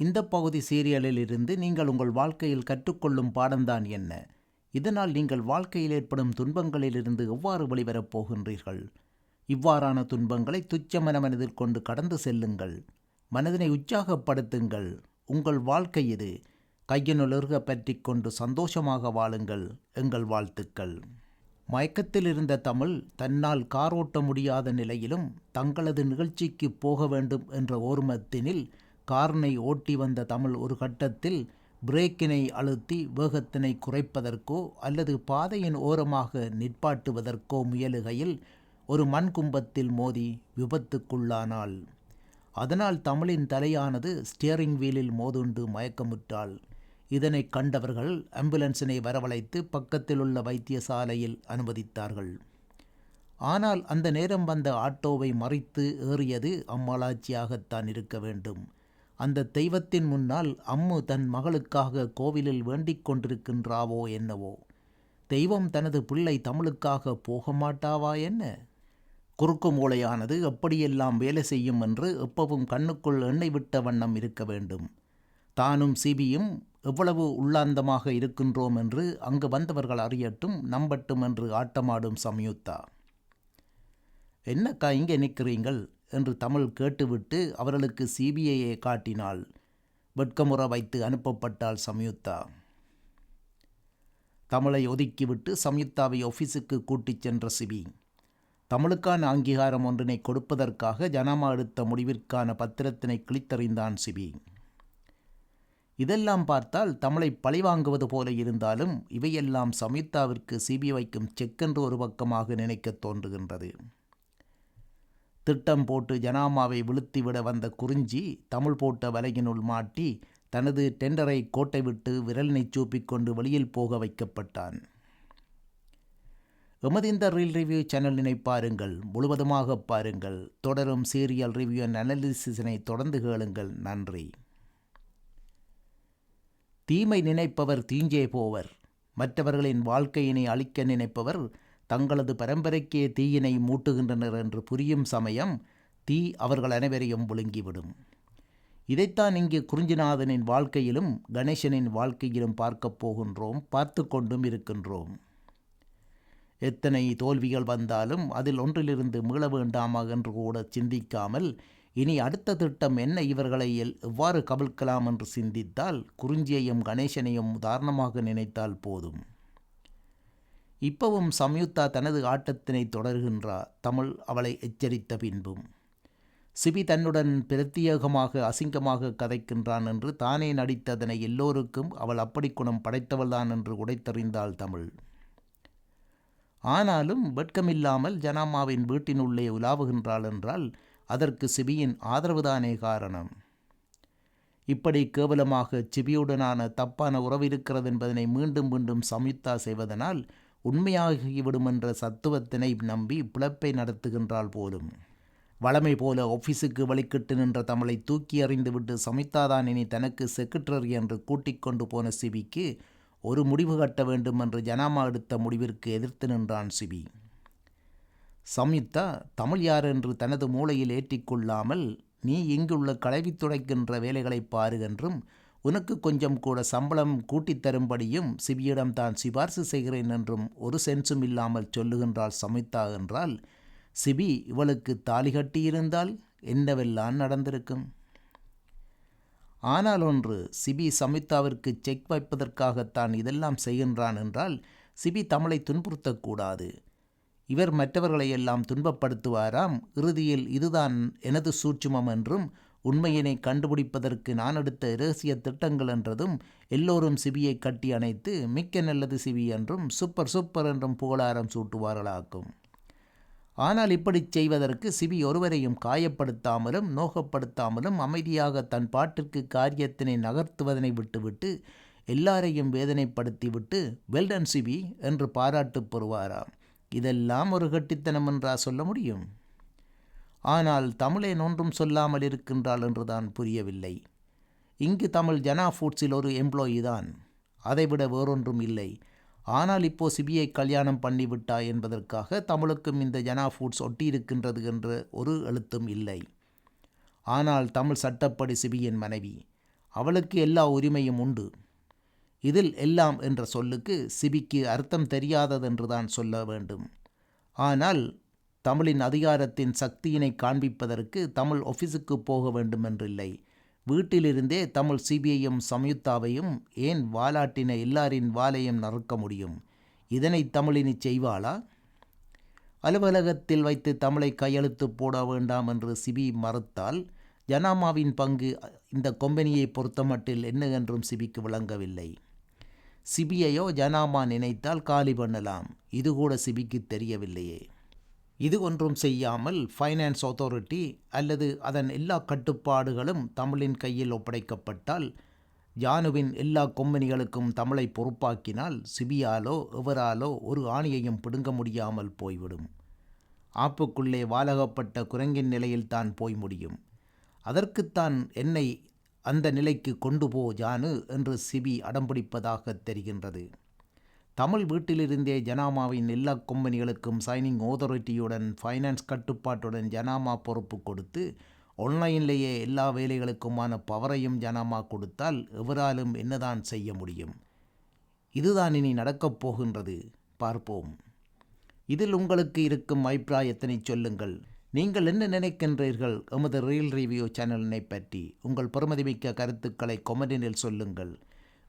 இந்த பகுதி சீரியலில் இருந்து நீங்கள் உங்கள் வாழ்க்கையில் கற்றுக்கொள்ளும் பாடம்தான் என்ன? இதனால் நீங்கள் வாழ்க்கையில் ஏற்படும் துன்பங்களிலிருந்து எவ்வாறு வெளிவரப் போகின்றீர்கள்? இவ்வாறான துன்பங்களை துச்சமன மனதில் கொண்டு கடந்து செல்லுங்கள். மனதினை உற்சாகப்படுத்துங்கள். உங்கள் வாழ்க்கை இது. கையினுலர்க பற்றி கொண்டு சந்தோஷமாக வாழுங்கள். எங்கள் வாழ்த்துக்கள். மயக்கத்தில் இருந்த தமிழ் தன்னால் காரோட்ட முடியாத நிலையிலும் தங்களது நிகழ்ச்சிக்கு போக வேண்டும் என்ற ஓர்மத்தினில் கார்னை ஓட்டி வந்த தமிழ் ஒரு கட்டத்தில் பிரேக்கினை அழுத்தி வேகத்தினை குறைப்பதற்கோ அல்லது பாதையின் ஓரமாக நிற்பாட்டுவதற்கோ முயலுகையில் ஒரு மண் கும்பத்தில் மோதி விபத்துக்குள்ளானாள். அதனால் தமிழின் தலையானது ஸ்டியரிங் வீலில் மோதுண்டு மயக்கமுற்றாள். இதனை கண்டவர்கள் ஆம்புலன்ஸினை வரவழைத்து பக்கத்தில் உள்ள வைத்தியசாலையில் அனுமதித்தார்கள். ஆனால் அந்த நேரம் வந்த ஆட்டோவை மறித்து ஏறியது அம்மாளாச்சியாகத்தான் இருக்க வேண்டும். அந்த தெய்வத்தின் முன்னால் அம்மு தன் மகளுக்காக கோவிலில் வேண்டிக் கொண்டிருக்கின்றாவோ என்னவோ? தெய்வம் தனது பிள்ளை தமிழுக்காக போக மாட்டாவா என்ன? குறுக்கு மூளையானது எப்படியெல்லாம் வேலை செய்யும் என்று எப்பவும் கண்ணுக்குள் எண்ணெய் விட்ட வண்ணம் இருக்க வேண்டும். தானும் சிபியும் எவ்வளவு உள்ளாந்தமாக இருக்கின்றோம் என்று அங்கு வந்தவர்கள் அறியட்டும் நம்பட்டும் என்று ஆட்டமாடும் சம்யுக்தா. என்னக்கா இங்கே நிற்கிறீங்கள்? என்று தமிழ் கேட்டுவிட்டு அவர்களுக்கு சிபிஐயை காட்டினாள். வெட்கமுற வைத்து அனுப்பப்பட்டாள் சம்யுக்தா. தமிழை ஒதுக்கிவிட்டு சம்யுக்தாவை ஆஃபீஸுக்கு கூட்டிச் சென்ற சிபி தமிழுக்கான அங்கீகாரம் ஒன்றினை கொடுப்பதற்காக ஜனமா எடுத்த முடிவிற்கான பத்திரத்தினை கிழித்தறிந்தான் சிபி. இதெல்லாம் பார்த்தால் தமிழை பழிவாங்குவது போல இருந்தாலும் இவையெல்லாம் சம்யுக்தாவிற்கு சிபி வைக்கும் செக்கென்று ஒரு பக்கமாக நினைக்கத் தோன்றுகின்றது. திட்டம் போட்டு ஜனாமாவை விழுத்திவிட வந்த குறிஞ்சி தமிழ் போட்ட வலையினுள் மாட்டி தனது டெண்டரை கோட்டை விட்டு விரலினைச் சூப்பிக்கொண்டு வெளியில் போக வைக்கப்பட்டான். எமது இந்த ரீல் ரிவ்யூ சேனலினை பாருங்கள் முழுவதுமாக பாருங்கள். தொடரும் சீரியல் ரிவ்யூ அண்ட் அனாலிசிஸினை தொடர்ந்து கேளுங்கள். நன்றி. தீமை நினைப்பவர் தீஞ்சே போவர். மற்றவர்களின் வாழ்க்கையினை அழிக்க நினைப்பவர் தங்களது பரம்பரைக்கே தீயினை மூட்டுகின்றனர் என்று புரியும் சமயம் தீ அவர்கள் அனைவரையும் விழுங்கிவிடும். இதைத்தான் இங்கு குறிஞ்சிநாதனின் வாழ்க்கையிலும் கணேசனின் வாழ்க்கையிலும் பார்க்கப் போகின்றோம் பார்த்து கொண்டும் இருக்கின்றோம். எத்தனை தோல்விகள் வந்தாலும் அதில் ஒன்றிலிருந்து மீள வேண்டாமா என்று கூட சிந்திக்காமல் இனி அடுத்த திட்டம் என்ன இவர்களை எவ்வாறு கவிழ்க்கலாம் என்று சிந்தித்தால் குறிஞ்சியையும் கணேசனையும் உதாரணமாக நினைத்தால் போதும். இப்பவும் சம்யுக்தா தனது ஆட்டத்தினை தொடர்கின்றார் தமிழ் அவளை எச்சரித்த பின்பும். சிபி தன்னுடன் பிரத்யேகமாக அசிங்கமாக கதைக்கின்றான் என்று தானே நடித்ததனை எல்லோருக்கும் அவள் அப்படி குணம் படைத்தவள்தான் என்று உடைத்தறிந்தாள் தமிழ். ஆனாலும் வெட்கமில்லாமல் ஜனாமாவின் வீட்டினுள்ளே உலாவுகின்றாள் என்றால் அதற்கு சிபியின் ஆதரவுதானே காரணம்? இப்படி கேவலமாக சிபியுடனான தப்பான உறவு இருக்கிறது என்பதனை மீண்டும் மீண்டும் சம்யுக்தா செய்வதனால் உண்மையாகிவிடும் என்ற சத்துவத்தினை நம்பி பிழப்பை நடத்துகின்றாள் போலும். வளமை போல ஆஃபீஸுக்கு வழிக்கிட்டு நின்ற தமிழை தூக்கி அறிந்துவிட்டு சமித்தாதான் இனி தனக்கு செக்ரட்டரி என்று கூட்டிக் கொண்டு போன சிபிக்கு ஒரு முடிவு கட்ட வேண்டும் என்று ஜனாமா எடுத்த முடிவிற்கு எதிர்த்து நின்றான் சிபி. சம்யுக்தா தமிழ் யார் என்று தனது மூளையில் ஏற்றிக்கொள்ளாமல் நீ இங்குள்ள களைவி துடைக்கின்ற வேலைகளை பாரு என்றும் உனக்கு கொஞ்சம் கூட சம்பளம் கூட்டித் தரும்படியும் சிபியிடம் தான் சிபார்சு செய்கிறேன் என்றும் ஒரு சென்சும் இல்லாமல் சொல்லுகின்றாள் சமித்தா என்றால் சிபி இவளுக்கு தாலி கட்டியிருந்தால் என்னவெல்லாம் நடந்திருக்கும்? ஆனால் ஒன்று சிபி சமித்தாவிற்கு செக் வைப்பதற்காகத்தான் இதெல்லாம் செய்கின்றான் என்றால் சிபி தமிழை துன்புறுத்தக்கூடாது. இவர் மற்றவர்களை எல்லாம் துன்பப்படுத்துவாராம். இறுதியில் இதுதான் எனது சூட்சுமம் என்றும் உண்மையினை கண்டுபிடிப்பதற்கு நான் எடுத்த இரகசிய திட்டங்கள் என்றதும் எல்லோரும் சிபியை கட்டி அணைத்து மிக்க நல்லது சிபி என்றும் சூப்பர் சூப்பர் என்றும் புகழாரம் சூட்டுவார்களாக்கும். ஆனால் இப்படி செய்வதற்கு சிபி ஒருவரையும் காயப்படுத்தாமலும் நோகப்படுத்தாமலும் அமைதியாக தன் பாட்டிற்கு காரியத்தினை நகர்த்துவதனை விட்டுவிட்டு எல்லாரையும் வேதனைப்படுத்திவிட்டு வெல்டன் சிபி என்று பாராட்டு பெறுவாராம். இதெல்லாம் ஒரு கட்டித்தனம் என்றா சொல்ல முடியும்? ஆனால் தமிழேன் ஒன்றும் சொல்லாமல் இருக்கின்றாள் என்றுதான் புரியவில்லை. இங்கு தமிழ் ஜனா ஃபுட்ஸில் ஒரு எம்ப்ளாயி தான். அதைவிட வேறொன்றும் இல்லை. ஆனால் இப்போ சிபியை கல்யாணம் பண்ணிவிட்டா என்பதற்காக தமிழுக்கும் இந்த ஜனா ஃபுட்ஸ் ஒட்டியிருக்கின்றது என்ற ஒரு எழுத்தும் இல்லை. ஆனால் தமிழ் சட்டப்படி சிபியின் மனைவி அவளுக்கு எல்லா உரிமையும் உண்டு. இதில் எல்லாம் என்ற சொல்லுக்கு சிபிக்கு அர்த்தம் தெரியாததென்றுதான் சொல்ல வேண்டும். ஆனால் தமிழின் அதிகாரத்தின் சக்தியினை காண்பிப்பதற்கு தமிழ் ஆஃபீஸுக்கு போக வேண்டுமென்றில்லை. வீட்டிலிருந்தே தமிழ் சிபிஐயும் சம்யுக்தாவையும் ஏன் வாலாட்டின எல்லாரின் வாலையும் நறுக்க முடியும்? இதனை தமிழினி செய்வாளா? அலுவலகத்தில் வைத்து தமிழை கையெழுத்து போட வேண்டாம் என்று சிபி மறுத்தால் ஜனாமாவின் பங்கு இந்த கொம்பெனியை பொறுத்தமட்டில் என்ன என்றும் சிபிக்கு விளங்கவில்லை. சிபியையோ ஜனாமா நினைத்தால் காலி பண்ணலாம். இது கூட சிபிக்கு தெரியவில்லையே. இது ஒன்றும் செய்யாமல் ஃபைனான்ஸ் அத்தாரிட்டி அல்லது அதன் எல்லா கட்டுப்பாடுகளும் தமிழின் கையில் ஒப்படைக்கப்பட்டால் ஜானுவின் எல்லா கொம்பனிகளுக்கும் தமிழை பொறுப்பாக்கினால் சிபியாலோ எவராலோ ஒரு ஆணியையும் பிடுங்க முடியாமல் போய்விடும். ஆப்புக்குள்ளே வாலகப்பட்ட குரங்கின் நிலையில் தான் போய் முடியும். அதற்குத்தான் என்னை அந்த நிலைக்கு கொண்டு போ ஜானு என்று சிபி அடம்பிடிப்பதாக தெரிகின்றது. தமிழ் வீட்டிலிருந்தே ஜனாமாவின் எல்லா கம்பெனிகளுக்கும் சைனிங் ஓதரிட்டியுடன் ஃபைனான்ஸ் கட்டுப்பாட்டுடன் ஜனாமா பொறுப்பு கொடுத்து ஆன்லைன்லேயே எல்லா வேலைகளுக்குமான பவரையும் ஜனாமா கொடுத்தால் எவராலும் என்னதான் செய்ய முடியும்? இதுதான் இனி நடக்கப் போகின்றது. பார்ப்போம். இதில் உங்களுக்கு இருக்கும் அபிப்பிராயத்தினை சொல்லுங்கள். நீங்கள் என்ன நினைக்கின்றீர்கள்? எமது ரீல் ரிவ்யூ சேனலினை பற்றி உங்கள் பெருமதிமிக்க கருத்துக்களை கொமெண்டினில் சொல்லுங்கள்.